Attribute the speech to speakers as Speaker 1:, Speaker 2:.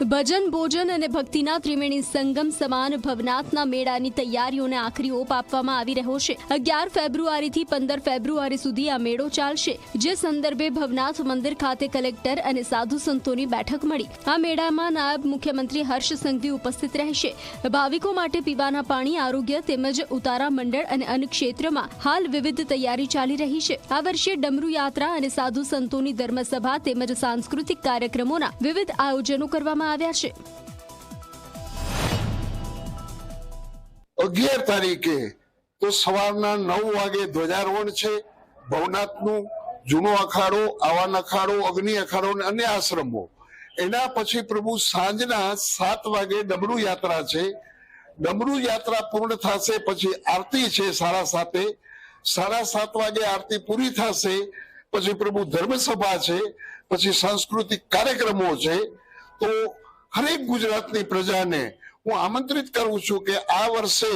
Speaker 1: ભજન, ભોજન અને ભક્તિના ત્રિવેણી સંગમ સમાન ભવનાથના મેળાની તૈયારીઓને આખરી ઓપ આપવામાં આવી રહ્યો છે. અગિયાર ફેબ્રુઆરીથી પંદર ફેબ્રુઆરી સુધી આ મેળો ચાલશે, જે સંદર્ભે ભવનાથ મંદિર ખાતે કલેક્ટર અને સાધુ સંતોની બેઠક મળી. આ મેળામાં નાયબ મુખ્યમંત્રી હર્ષ સંઘવી ઉપસ્થિત રહેશે. ભાવિકો માટે પીવાના પાણી, આરોગ્ય તેમજ ઉતારા મંડળ અને અન્ય ક્ષેત્રમાં હાલ વિવિધ તૈયારી ચાલી રહી છે. આ વર્ષે ડમરુ યાત્રા અને સાધુ સંતોની ધર્મસભા તેમજ સાંસ્કૃતિક કાર્યક્રમોના વિવિધ આયોજનો કરવામાં આવ્યા છે.
Speaker 2: અગિયાર તારીખે તો સવારના નવ વાગે ધ્વજારોહણ છે. ભવનાથનું જૂનો અખાડો, આવાન અખાડો, અગ્નિ અખાડો અને અન્ય આશ્રમો. એના પછી પ્રભુ સાંજના સાત વાગે ડમરુ યાત્રા છે. ડમરુ યાત્રા પૂર્ણ થશે પછી આરતી છે સાડા સાતે. સાડા સાત વાગે આરતી પૂરી થશે, પછી પ્રભુ ધર્મસભા છે, પછી સાંસ્કૃતિક કાર્યક્રમો છે. તો હરેક ગુજરાતની પ્રજાને હું આમંત્રિત કરું છું કે આ વર્ષે